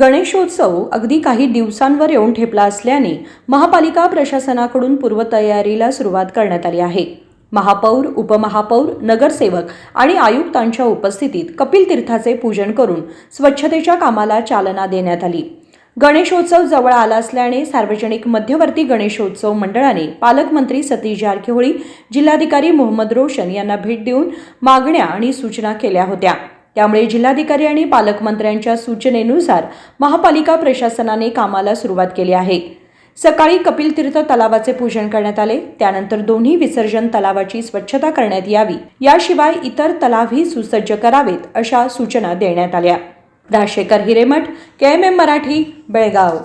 गणेशोत्सव अगदी काही दिवसांवर येऊन ठेपला असल्याने महापालिका प्रशासनाकडून पूर्वतयारीला सुरुवात करण्यात आली आहे. महापौर उपमहापौर नगरसेवक आणि आयुक्तांच्या उपस्थितीत कपिल तीर्थाचे पूजन करून स्वच्छतेच्या कामाला चालना देण्यात आली. गणेशोत्सव जवळ आला असल्याने सार्वजनिक मध्यवर्ती गणेशोत्सव मंडळाने पालकमंत्री सतीश जारकिहोळी जिल्हाधिकारी मोहम्मद रोशन यांना भेट देऊन मागण्या आणि सूचना केल्या होत्या. त्यामुळे जिल्हाधिकारी आणि पालकमंत्र्यांच्या सूचनेनुसार महापालिका प्रशासनाने कामाला सुरुवात केली आहे. सकाळी कपिल तीर्थ तलावाचे पूजन करण्यात आले. त्यानंतर दोन्ही विसर्जन तलावाची स्वच्छता करण्यात यावी. याशिवाय इतर तलावही सुसज्ज करावेत अशा सूचना देण्यात आल्या. Dashekar Hiremath K M M Marathi Belagavi.